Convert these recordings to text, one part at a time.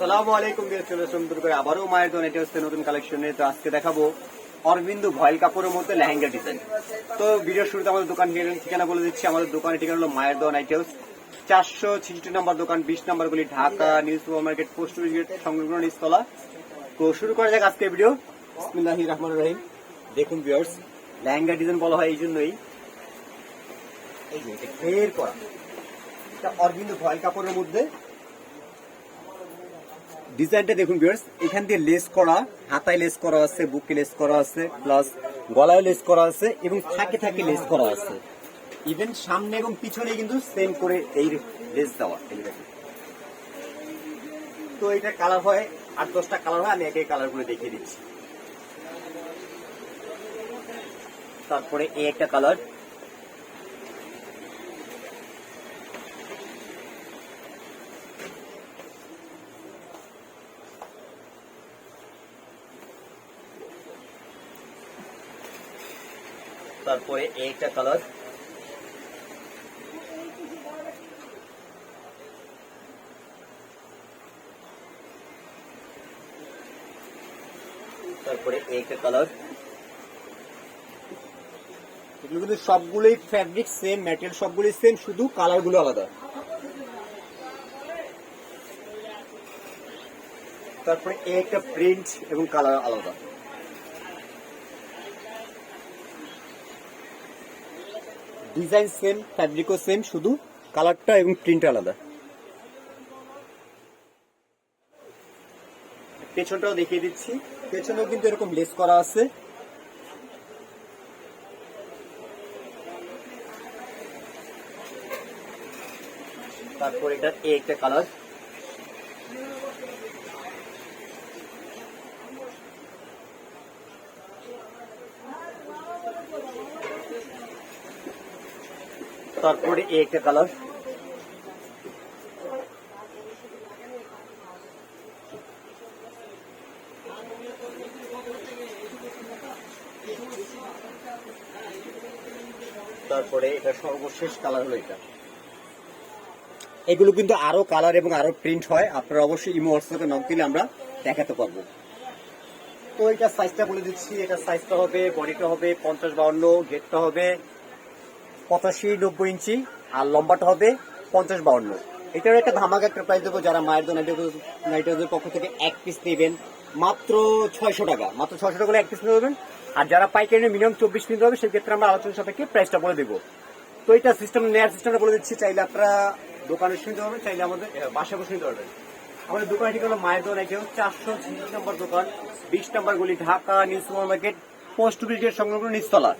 আসসালামু আলাইকুম দিয়ে চলে আবারও মায়ের দোন এটা হচ্ছে নতুন কালেকশনে তো আজকে দেখাবো অরবিন্দু ভয়েল কাপড়ের মধ্যে লেহেঙ্গা ডিজাইন তো ভিডিওর শুরুতে আমাদের দোকান ঠিকানা বলে দিচ্ছি। আমাদের দোকানের ঠিকানা হলো মায়ের দোন আইটেলস চারশো ছিষট্টি নম্বর দোকান, বিশ নম্বর গুলি, Dhaka, new super market post office gate, সংলগ্ন নিচতলা। তো শুরু করা যাক আজকে ভিডিও বিসমিল্লাহির রহমানির রহিম। দেখুন ভিউয়ার্স লেহেঙ্গা ডিজাইন বলা হয় এই জন্যই। এই যে এটা করা। অরবিন্দু ভয়েল কাপড়ের মধ্যে ডিজাইনটা দেখুন ভিউয়ার্স এখান দিয়ে লেস করা, হাতায় লেস করা আছে, বুকে লেস করা আছে প্লাস গলায় লেস করা আছে এবং থাকে থাকে লেস করা আছে। ইভেন সামনে এবং পিছনে কিন্তু সেম করে এই লেস দেওয়া তো এটা কালার হয়, আট দশটা কালার হয়, আমি একে কালারগুলো দেখিয়ে দিচ্ছি। তারপরে এই একটা কালার তারপরে একটা কালার। তারপরে একটা কালার। এগুলো কিন্তু সবগুলোই ফ্যাব্রিক সেম ম্যাটেরিয়াল সবগুলোই সেম শুধু কালারগুলো আলাদা। তারপরে একটা প্রিন্ট এবং কালার আলাদা। ডিজাইন সেম ফ্যাব্রিকও সেম, শুধু কালারটা এবং প্রিন্ট আলাদা। পেছনটাও দেখিয়ে দিচ্ছি। পেছনেও কিন্তু এরকম লেস করা আছে। তারপর এটা এই একটা কালার তারপরে এই একটা কালার তারপরে এটা সর্বশেষ কালার হলো এটা। এগুলো কিন্তু আরও কালার এবং আরও প্রিন্ট হয়। আপনারা অবশ্যই আমরা দেখাতে পারব। তো সাইজটা বলে দিচ্ছি। এটা সাইজটা হবে হবে পঞ্চাশ হবে পঁচাশি, নব্বই ইঞ্চি, আর লম্বাটা হবে পঞ্চাশ বাউন্ন। এটার একটা ধামাকা একটা প্রাইস দেবো, যারা মায়ের দোন নাইট্রোজের পক্ষ থেকে এক পিস নেবেন। মাত্র ছয়শো টাকা, মাত্র ছয়শো টাকা করে এক পিস নেবেন আর যারা পাইকারি মিনিমাম চব্বিশ পিস হবে, সেক্ষেত্রে আমরা আলোচনা সাপেক্ষে প্রাইসটা বলে দেবো। তো এটা সিস্টেম নেয়ার সিস্টেমটা বলে দিচ্ছি, চাইলে আপনারা দোকানে শুনতে পারবেন, চাইলে আমাদের বাসায় বসে নিতে পারবেন। আমাদের দোকানটি হলো মায়ের দোকান এটি চারশো নম্বর দোকান, বিশ নম্বর গুলি, Dhaka, new super market post office সংলগ্ন নিচতলা।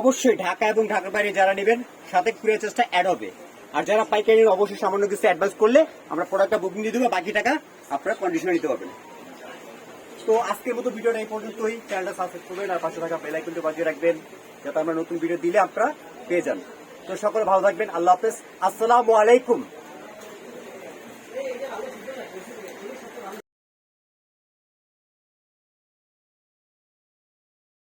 অবশ্যই ঢাকা এবং ঢাকার বাইরে যারা নেবেন, সাথে কুরিয়ার চার্জটা অ্যাড হবে। আর যারা পাইকারি অবশ্যই সামান্য কিছু অ্যাডভান্স করলে আমরা প্রোডাক্টটা বুকিং দিয়ে দেবো, বাকি টাকা আপনারা কন্ডিশনে নিতে পারবেন। তো আজকের মতো ভিডিওটা এই পর্যন্তই। চ্যানেলটা সাবস্ক্রাইব করবেন আর পাশে থাকা বেল আইকনটি বাজিয়ে রাখবেন, যাতে আমরা নতুন ভিডিও দিলে আপনারা পেয়ে যান। তো সকলে ভালো থাকবেন, আল্লাহ হাফেজ। আসসালামু আলাইকুম।